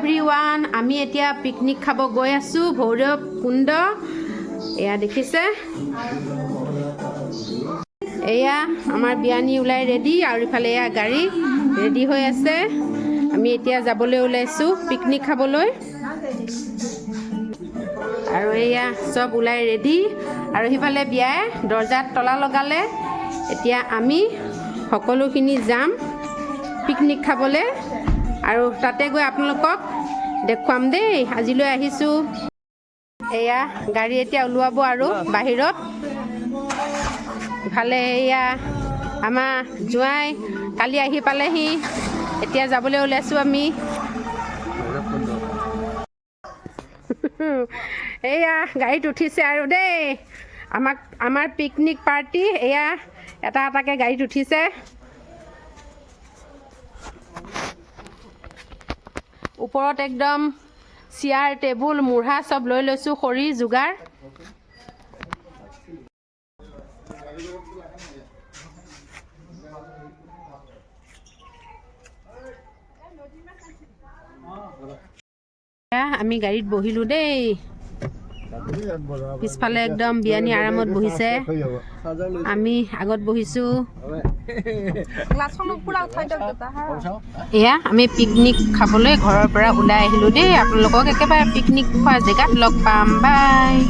Every one আমি এতিয়া picnic খাব গৈ আছোঁ ভৈৰৱ কুণ্ড। এয়া দেখিছে। এয়া আমাৰ বিয়ানী ওলাই ৰেডি আৰু ইফালে এয়া গাড়ী ৰেডি হৈ আছে। আমি এতিয়া যাবলৈ ওলাইছোঁ পিকনিক খাবলৈ। আৰু এয়া চব ওলাই ৰেডি আৰু সিফালে বিয়াই দৰ্জাত তলা লগালে। এতিয়া আমি সকলোখিনি যাম পিকনিক খাবলৈ। আৰু তাতে গৈ আপোনালোকক দেখুৱাম দেই। আজিলৈ আহিছোঁ। এয়া গাড়ী এতিয়া ওলোৱাব আৰু বাহিৰত। ইফালে এয়া আমাৰ জোঁৱাই কালি আহি পালেহি। এতিয়া যাবলৈ ওলাইছোঁ আমি। এয়া গাড়ীত উঠিছে আৰু দেই। আমাক আমাৰ পিকনিক পাৰ্টি। এয়া এটা এটাকৈ গাড়ীত উঠিছে। ওপৰত একদম চিয়াৰ টেবুল মুঢ়া চব লৈ লৈছোঁ খৰি যোগাৰ। আমি গাড়ীত বহিলোঁ দেই। পিছফালে একদম বিয়ানী আৰামত বহিছে। আমি আগত বহিছোঁ। এয়া আমি পিকনিক খাবলৈ ঘৰৰ পৰা ওলাই আহিলোঁ দেই। আপোনালোকক একেবাৰে পিকনিক খোৱা জেগাত লগ পাম। বাই।